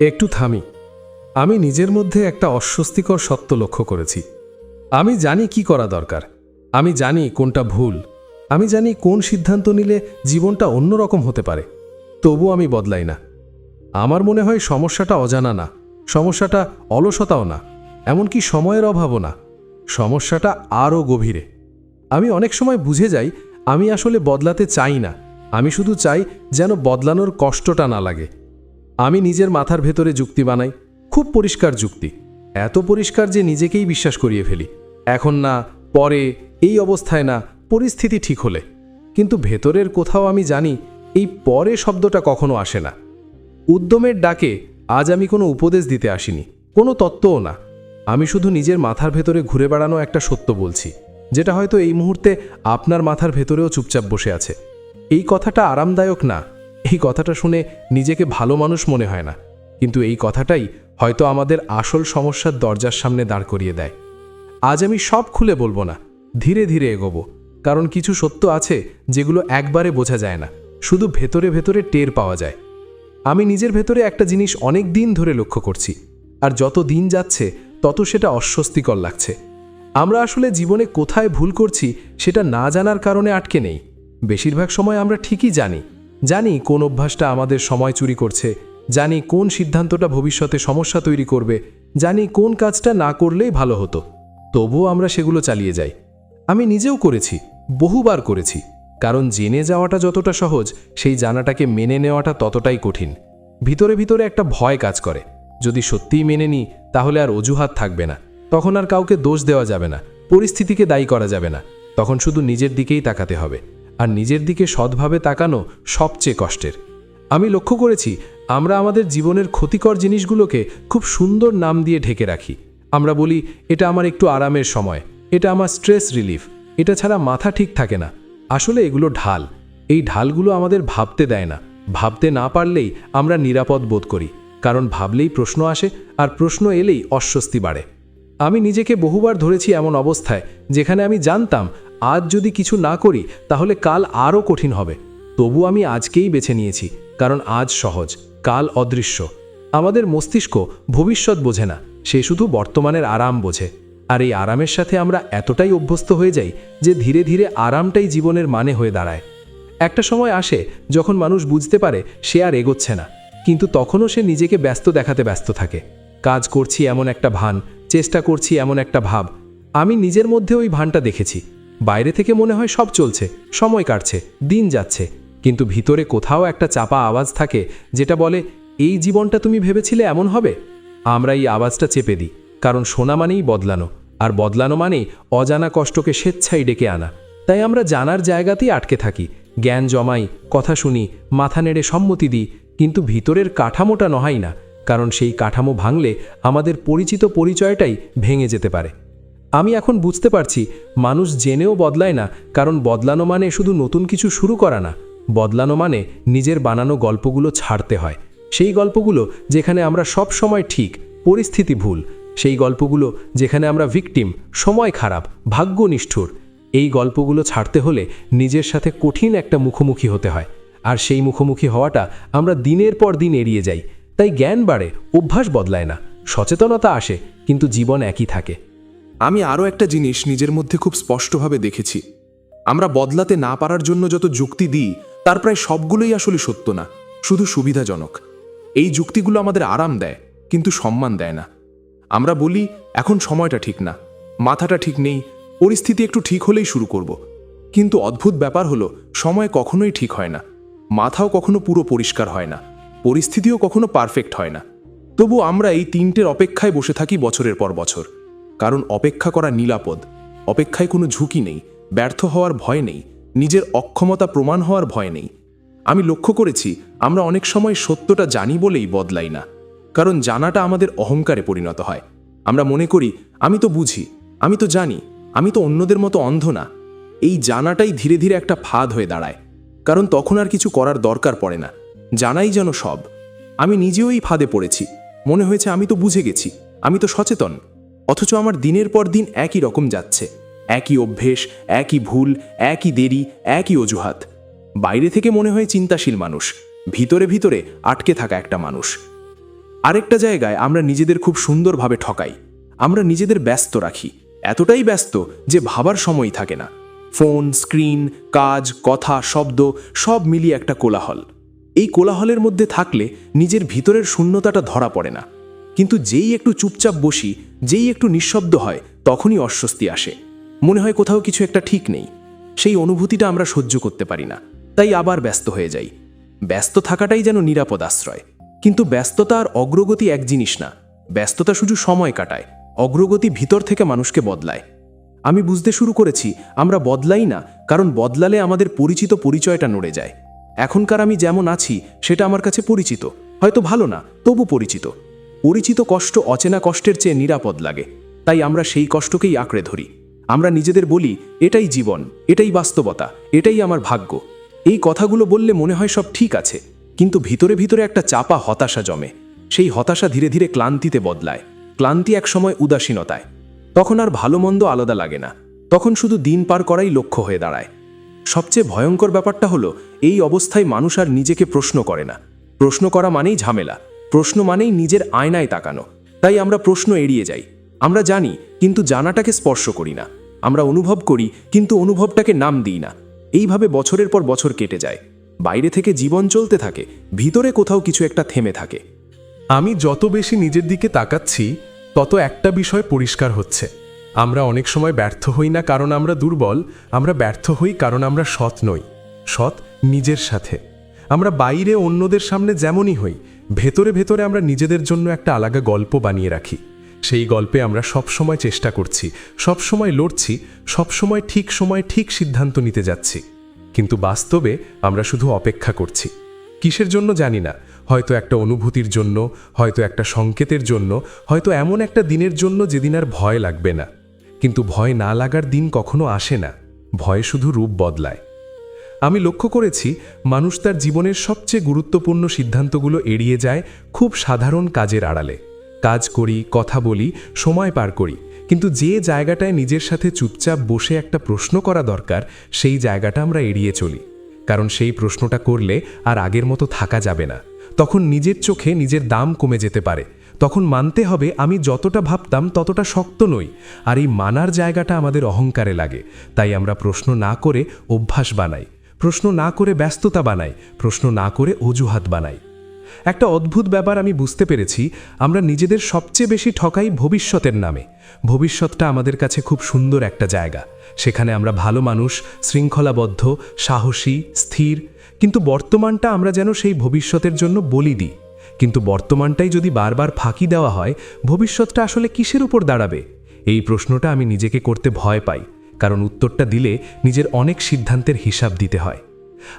একটু থামি। আমি নিজের মধ্যে একটা অস্বস্তিকর সত্য লক্ষ্য করেছি। আমি জানি কি করা দরকার। আমি জানি কোনটা ভুল। আমি জানি কোন সিদ্ধান্ত নিলে জীবনটা অন্যরকম হতে পারে। তবু আমি বদলাই না। আমার মনে হয় সমস্যাটা অজানা না। সমস্যাটা অলসতাও না। এমনকি সময়ের অভাবও না। সমস্যাটা আরও গভীরে। আমি অনেক সময় বুঝে যাই, আমি আসলে বদলাতে চাই না। আমি শুধু চাই যেন বদলানোর কষ্টটা না লাগে। আমি নিজের মাথার ভেতরে যুক্তি বানাই, খুব পরিষ্কার যুক্তি। এত পরিষ্কার যে নিজেকেই বিশ্বাস করিয়ে ফেলি। এখন না, পরে, এই অবস্থায় না, পরিস্থিতি ঠিক হলে। কিন্তু ভেতরের কোথাও আমি জানি, এই পরে শব্দটা কখনো আসে না। উদ্যমের ডাকে আজ আমি কোনো উপদেশ দিতে আসিনি, কোনো তত্ত্বও না। আমি শুধু নিজের মাথার ভেতরে ঘুরে বেড়ানো একটা সত্য বলছি, যেটা হয়তো এই মুহূর্তে আপনার মাথার ভেতরেও চুপচাপ বসে আছে। এই কথাটা আরামদায়ক না এই কথাটা শুনে নিজেকে ভালো মানুষ মনে হয় না। কিন্তু এই কথাটাই হয়তো আমাদের আসল সমস্যার দরজার সামনে দাঁড় করিয়ে দেয়। আজ আমি সব খুলে বলব না, ধীরে ধীরে এগোবো, কারণ কিছু সত্য আছে যেগুলো একবারে বোঝা যায় না, শুধু ভেতরে ভেতরে টের পাওয়া যায়। আমি নিজের ভেতরে একটা জিনিস অনেক দিন ধরে লক্ষ্য করছি, আর যত দিন যাচ্ছে, তত সেটা অস্বস্তিকর লাগছে। আমরা আসলে জীবনে কোথায় ভুল করছি, সেটা না জানার কারণে আটকে নেই। বেশিরভাগ সময় আমরা ঠিকই জানি জানি কোন অভ্যাসটা আমাদের সময় চুরি করছে, জানি কোন সিদ্ধান্তটা ভবিষ্যতে সমস্যা তৈরি করবে, জানি কোন কাজটা না করলেই ভালো হতো। তবুও আমরা সেগুলো চালিয়ে যাই। আমি নিজেও করেছি, বহুবার করেছি, কারণ জেনে যাওয়াটা যতটা সহজ, সেই জানাটাকে মেনে নেওয়াটা ততটাই কঠিন। ভিতরে ভিতরে একটা ভয় কাজ করে, যদি সত্যিই মেনে নিই, তাহলে আর অজুহাত থাকবে না, তখন আর কাউকে দোষ দেওয়া যাবে না, পরিস্থিতিকে দায়ী করা যাবে না, তখন শুধু নিজের দিকেই তাকাতে হবে। আর নিজের দিকে সৎভাবে তাকানো সবচেয়ে কষ্টের। আমি লক্ষ্য করেছি, আমরা আমাদের জীবনের ক্ষতিকর জিনিসগুলোকে খুব সুন্দর নাম দিয়ে ঢেকে রাখি। আমরা বলি, এটা আমার একটু আরামের সময়। এটা আমার স্ট্রেস রিলিফ। এটা ছাড়া মাথা ঠিক থাকে না। আসলে এগুলো ঢাল। এই ঢালগুলো আমাদের ভাবতে দেয় না। ভাবতে না পারলেই আমরা নিরাপদ বোধ করি। কারণ ভাবলেই প্রশ্ন আসে আর প্রশ্ন এলেই অস্বস্তি বাড়ে। আমি নিজেকে বহুবার ধরেছি এমন অবস্থায়, যেখানে আমি জানতাম আজ যদি কিছু না করি, তাহলে কাল আরও কঠিন হবে। তবু আমি আজকেই বেছে নিয়েছি, কারণ আজ সহজ, কাল অদৃশ্য। আমাদের মস্তিষ্ক ভবিষ্যৎ বোঝে না, সে শুধু বর্তমানের আরাম বোঝে। আর এই আরামের সাথে আমরা এতটাই অভ্যস্ত হয়ে যাই যে ধীরে ধীরে আরামটাই জীবনের মানে হয়ে দাঁড়ায়। একটা সময় আসে, যখন মানুষ বুঝতে পারে সে আর এগোচ্ছে না, কিন্তু তখনও সে নিজেকে ব্যস্ত দেখাতে ব্যস্ত থাকে। কাজ করছি এমন একটা ভান, চেষ্টা করছি এমন একটা ভাব। আমি নিজের মধ্যে ওই ভানটা দেখেছি। বাইরে থেকে মনে হয় সব চলছে, সময় কাটছে, দিন যাচ্ছে। কিন্তু ভিতরে কোথাও একটা চাপা আওয়াজ থাকে যেটা বলে, এই জীবনটা তুমি ভেবেছিলে এমন হবে? আমরা এই আওয়াজটা চেপে দিই, কারণ শোনা মানেই বদলানো, আর বদলানো মানেই অজানা কষ্টকে স্বেচ্ছায় ডেকে আনা। তাই আমরা জানার জায়গাতেই আটকে থাকি, জ্ঞান জমাই, কথা শুনি, মাথা নেড়ে সম্মতি দিই, কিন্তু ভিতরের কাঠামোটা নহাই না, কারণ সেই কাঠামো ভাঙলে আমাদের পরিচিত পরিচয়টাই ভেঙে যেতে পারে। আমি এখন বুঝতে পারছি, মানুষ জেনেও বদলায় না, কারণ বদলানো মানে শুধু নতুন কিছু শুরু করা না। বদলানো মানে নিজের বানানো গল্পগুলো ছাড়তে হয়। সেই গল্পগুলো যেখানে আমরা সব সময় ঠিক, পরিস্থিতি ভুল, সেই গল্পগুলো যেখানে আমরা ভিকটিম সময় খারাপ, ভাগ্য নিষ্ঠুর, এই গল্পগুলো ছাড়তে হলে নিজের সাথে কঠিন একটা মুখোমুখি হতে হয়। আর সেই মুখোমুখি হওয়াটা আমরা দিনের পর দিন এড়িয়ে যাই। তাই জ্ঞান বাড়ে, অভ্যাস বদলায় না, সচেতনতা আসে, কিন্তু জীবন একই থাকে। আমি আরও একটা জিনিস নিজের মধ্যে খুব স্পষ্টভাবে দেখেছি। আমরা বদলাতে না পারার জন্য যত যুক্তি দিই, তার প্রায় সবগুলোই আসলে সত্য না, শুধু সুবিধাজনক। এই যুক্তিগুলো আমাদের আরাম দেয়, কিন্তু সম্মান দেয় না। আমরা বলি, এখন সময়টা ঠিক না, মাথাটা ঠিক নেই, পরিস্থিতি একটু ঠিক হলেই শুরু করব। কিন্তু অদ্ভুত ব্যাপার হলো, সময় কখনোই ঠিক হয় না। মাথাও কখনো পুরো পরিষ্কার হয় না, পরিস্থিতিও কখনো পারফেক্ট হয় না। তবু আমরা এই তিনটের অপেক্ষায় বসে থাকি বছরের পর বছর। কারণ অপেক্ষা করা নিরাপদ। অপেক্ষায় কোনো ঝুঁকি নেই, ব্যর্থ হওয়ার ভয় নেই, নিজের অক্ষমতা প্রমাণ হওয়ার ভয় নেই। আমি লক্ষ্য করেছি, আমরা অনেক সময় সত্যটা জানি বলেই বদলাই না, কারণ জানাটা আমাদের অহংকারে পরিণত হয়। আমরা মনে করি, আমি তো বুঝি, আমি তো জানি, আমি তো অন্যদের মতো অন্ধ না। এই জানাটাই ধীরে ধীরে একটা ফাঁদ হয়ে দাঁড়ায়, কারণ তখন আর কিছু করার দরকার পড়ে না, জানাই যেন সব। আমি নিজেও এই ফাঁদে পড়েছি, মনে হয়েছে আমি তো বুঝে গেছি, আমি তো সচেতন। অথচ আমার দিনের পর দিন একই রকম যাচ্ছে। একই অভ্যেস, একই ভুল, একই দেরি, একই অজুহাত। বাইরে থেকে মনে হয় চিন্তাশীল মানুষ। ভিতরে ভিতরে আটকে থাকা একটা মানুষ। আরেকটা জায়গায় আমরা নিজেদের খুব সুন্দরভাবে ঠকাই। আমরা নিজেদের ব্যস্ত রাখি। এতটাই ব্যস্ত যে ভাবার সময় থাকে না। ফোন, স্ক্রিন, কাজ, কথা, শব্দ, সব মিলিয়ে একটা কোলাহল। এই কোলাহলের মধ্যে থাকলে নিজের ভিতরের শূন্যতাটা ধরা পড়ে না। কিন্তু যেই একটু চুপচাপ বসি, যেই একটু নিঃশব্দ হয়, তখনই অস্বস্তি আসে। মনে হয় কোথাও কিছু একটা ঠিক নেই। সেই অনুভূতিটা আমরা সহ্য করতে পারি না। তাই আবার ব্যস্ত হয়ে যাই। ব্যস্ত থাকাটাই যেন নিরাপদ আশ্রয়। কিন্তু ব্যস্ততা আর অগ্রগতি এক জিনিস না। ব্যস্ততা শুধু সময় কাটায়, অগ্রগতি ভিতর থেকে মানুষকে বদলায়। আমি বুঝতে শুরু করেছি, আমরা বদলাই না, কারণ বদলালে আমাদের পরিচিত পরিচয়টা নড়ে যায়। এখনকার আমি যেমন আছি, সেটা আমার কাছে পরিচিত। হয়তো ভালো না, তবু পরিচিত। পরিচিত কষ্ট অচেনা কষ্টের চেয়ে নিরাপদ লাগে। তাই আমরা সেই কষ্টকেই আঁকড়ে ধরি। আমরা নিজেদের বলি, এটাই জীবন, এটাই বাস্তবতা, এটাই আমার ভাগ্য। এই কথাগুলো বললে মনে হয় সব ঠিক আছে, কিন্তু ভিতরে ভিতরে একটা চাপা হতাশা জমে। সেই হতাশা ধীরে ধীরে ক্লান্তিতে বদলায়। ক্লান্তি এক সময় উদাসীনতায়। তখন আর ভালো মন্দ আলাদা লাগে না। তখন শুধু দিন পার করাই লক্ষ্য হয়ে দাঁড়ায়। সবচেয়ে ভয়ঙ্কর ব্যাপারটা হলো, এই অবস্থায় মানুষ আর নিজেকে প্রশ্ন করে না। প্রশ্ন করা মানেই ঝামেলা। প্রশ্ন মানেই নিজের আয়নায় তাকানো। তাই আমরা প্রশ্ন এড়িয়ে যাই। আমরা জানি, কিন্তু জানাটাকে স্পর্শ করি না। আমরা অনুভব করি, কিন্তু অনুভবটাকে নাম দিই না। এইভাবে বছরের পর বছর কেটে যায়। বাইরে থেকে জীবন চলতে থাকে, ভিতরে কোথাও কিছু একটা থেমে থাকে। আমি যত বেশি নিজের দিকে তাকাচ্ছি, তত একটা বিষয় পরিষ্কার হচ্ছে। আমরা অনেক সময় ব্যর্থ হই না কারণ আমরা দুর্বল, আমরা ব্যর্থ হই কারণ আমরা সৎ নই। সৎ নিজের সাথে। আমরা বাইরে অন্যদের সামনে যেমনই হই ভেতরে ভেতরে আমরা নিজেদের জন্য একটা আলাদা গল্প বানিয়ে রাখি। সেই গল্পে আমরা সব সময় চেষ্টা করছি সব সময় লড়ছি সব সময় ঠিক সময় ঠিক সিদ্ধান্ত নিতে যাচ্ছি। কিন্তু বাস্তবে আমরা শুধু অপেক্ষা করছি। কিসের জন্য জানি না, হয়তো একটা অনুভূতির জন্য, হয়তো একটা সংকেতের জন্য, হয়তো এমন একটা দিনের জন্য যেদিন আর ভয় লাগবে না। কিন্তু ভয় না লাগার দিন কখনো আসে না, ভয় শুধু রূপ বদলায়। আমি লক্ষ্য করেছি, মানুষ তার জীবনের সবচেয়ে গুরুত্বপূর্ণ সিদ্ধান্তগুলো এড়িয়ে যায় খুব সাধারণ কাজের আড়ালে। কাজ করি, কথা বলি, সময় পার করি, কিন্তু যে জায়গাটায় নিজের সাথে চুপচাপ বসে একটা প্রশ্ন করা দরকার, সেই জায়গাটা আমরা এড়িয়ে চলি। কারণ সেই প্রশ্নটা করলে আর আগের মতো থাকা যাবে না। তখন নিজের চোখে নিজের দাম কমে যেতে পারে। তখন মানতে হবে, আমি যতটা ভাবতাম ততটা শক্ত নই, আর এই মানার জায়গাটা আমাদের অহংকারে লাগে। তাই আমরা প্রশ্ন না করে অভ্যাস বানাই। প্রশ্ন না করে ব্যস্ততা বানাই প্রশ্ন না করে অজুহাত বানাই একটা অদ্ভুত ব্যাপার আমি বুঝতে পেরেছি, আমরা নিজেদের সবচেয়ে বেশি ঠকাই ভবিষ্যতের নামে। ভবিষ্যৎটা আমাদের কাছে খুব সুন্দর একটা জায়গা। সেখানে আমরা ভালো মানুষ, শৃঙ্খলাবদ্ধ, সাহসী, স্থির, কিন্তু বর্তমানটা আমরা যেন সেই ভবিষ্যতের জন্য বলি দিই। কিন্তু বর্তমানটাই যদি বারবার ফাঁকি দেওয়া হয়, ভবিষ্যৎটা আসলে কিসের উপর দাঁড়াবে? এই প্রশ্নটা আমি নিজেকে করতে ভয় পাই। কারণ উত্তরটা দিলে নিজের অনেক সিদ্ধান্তের হিসাব দিতে হয়।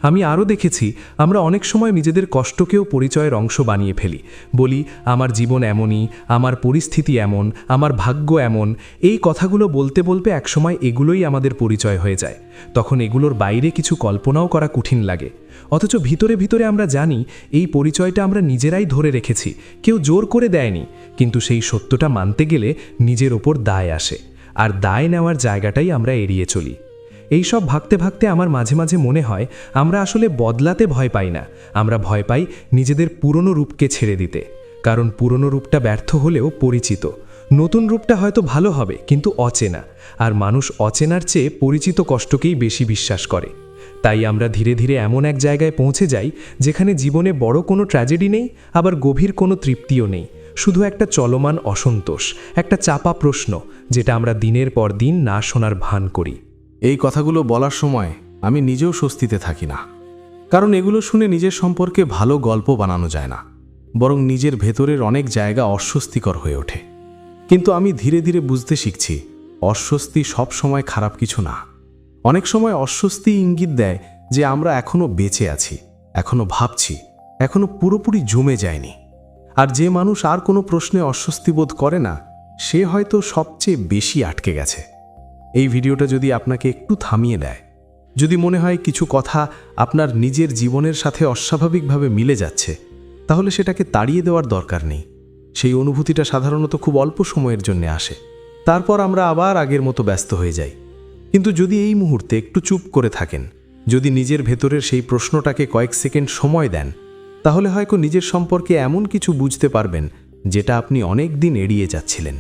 আমি আরও দেখেছি, আমরা অনেক সময় নিজেদের কষ্টকেও পরিচয়ের অংশ বানিয়ে ফেলি। বলি, আমার জীবন এমনই, আমার পরিস্থিতি এমন, আমার ভাগ্য এমন। এই কথাগুলো বলতে বলতে একসময় এগুলোই আমাদের পরিচয় হয়ে যায়। তখন এগুলোর বাইরে কিছু কল্পনাও করা কঠিন লাগে। অথচ ভিতরে ভিতরে আমরা জানি, এই পরিচয়টা আমরা নিজেরাই ধরে রেখেছি, কেউ জোর করে দেয়নি। কিন্তু সেই সত্যটা মানতে গেলে নিজের ওপর দায় আসে। আর দায় নেওয়ার জায়গাটাই আমরা এড়িয়ে চলি। এই সব ভাবতে ভাবতে আমার মাঝে মাঝে মনে হয়, আমরা আসলে বদলাতে ভয় পাই না। আমরা ভয় পাই নিজেদের পুরনো রূপকে ছেড়ে দিতে। কারণ পুরনো রূপটা ব্যর্থ হলেও পরিচিত। নতুন রূপটা হয়তো ভালো হবে, কিন্তু অচেনা। আর মানুষ অচেনার চেয়ে পরিচিত কষ্টকেই বেশি বিশ্বাস করে। তাই আমরা ধীরে ধীরে এমন এক জায়গায় পৌঁছে যাই, যেখানে জীবনে বড় কোনো ট্র্যাজেডি নেই, আবার গভীর কোনো তৃপ্তিও নেই। শুধু একটা চলমান অসন্তোষ, একটা চাপা প্রশ্ন, যেটা আমরা দিনের পর দিন না শোনার ভান করি। এই কথাগুলো বলার সময় আমি নিজেও স্বস্তিতে থাকি না। কারণ এগুলো শুনে নিজের সম্পর্কে ভালো গল্প বানানো যায় না, বরং নিজের ভেতরের অনেক জায়গা অস্বস্তিকর হয়ে ওঠে। কিন্তু আমি ধীরে ধীরে বুঝতে শিখছি, অস্বস্তি সব সময় খারাপ কিছু না। অনেক সময় অস্বস্তি ইঙ্গিত দেয় যে আমরা এখনও বেঁচে আছি, এখনও ভাবছি, এখনও পুরোপুরি জমে যায়নি। আর যে মানুষ আর কোনো প্রশ্নে অস্বস্তি বোধ করে না, সে হয়তো সবচেয়ে বেশি আটকে গেছে। এই ভিডিওটা যদি আপনাকে একটু থামিয়ে দেয়, যদি মনে হয় কিছু কথা আপনার নিজের জীবনের সাথে অস্বাভাবিকভাবে মিলে যাচ্ছে, তাহলে সেটাকে তাড়িয়ে দেওয়ার দরকার নেই। সেই অনুভূতিটা সাধারণত খুব অল্প সময়ের জন্য আসে। তারপর আমরা আবার আগের মতো ব্যস্ত হয়ে যাই। কিন্তু যদি এই মুহূর্তে একটু চুপ করে থাকেন, যদি নিজের ভেতরের সেই প্রশ্নটাকে কয়েক সেকেন্ড সময় দেন তাহলে হয়তো নিজের সম্পর্কে এমন কিছু বুঝতে পারবেন যেটা আপনি অনেক দিন এড়িয়ে যাচ্ছিলেন।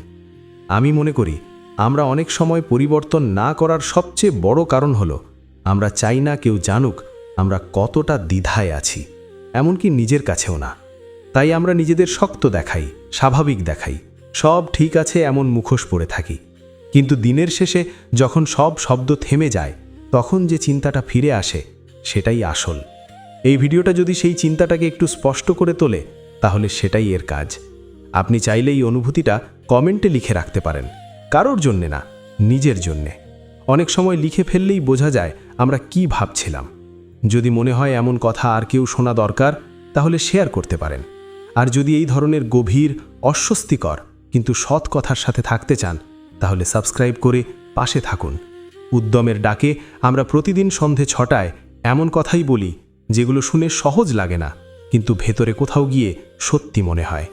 আমি মনে করি, আমরা অনেক সময় পরিবর্তন না করার সবচেয়ে বড় কারণ হলো, আমরা চাই না কেউ জানুক আমরা কতটা দ্বিধায় আছি, এমনকি নিজের কাছেও না। তাই আমরা নিজেদের শক্ত দেখাই, স্বাভাবিক দেখাই, সব ঠিক আছে এমন মুখোশ পরে থাকি। কিন্তু দিনের শেষে যখন সব শব্দ থেমে যায়, তখন যে চিন্তাটা ফিরে আসে, সেটাই আসল। এই ভিডিওটা যদি সেই চিন্তাটাকে একটু স্পষ্ট করে তোলে, তাহলে সেটাই এর কাজ। আপনি চাইলে এই অনুভূতিটা কমেন্টে লিখে রাখতে পারেন, কারোর জন্যে না, নিজের জন্যে। অনেক সময় লিখে ফেললেই বোঝা যায় আমরা কি ভাবছিলাম। যদি মনে হয় এমন কথা আর কেউ শোনা দরকার, তাহলে শেয়ার করতে পারেন। আর যদি এই ধরনের গভীর, অস্বস্তিকর, কিন্তু সৎ কথার সাথে থাকতে চান, তাহলে সাবস্ক্রাইব করে পাশে থাকুন। উদ্যমের ডাকে আমরা প্রতিদিন সন্ধে ছটায় এমন কথাই বলি যেগুলো শুনে সহজ লাগে না কিন্তু ভেতরে কোথাও গিয়ে সত্যি মনে হয়।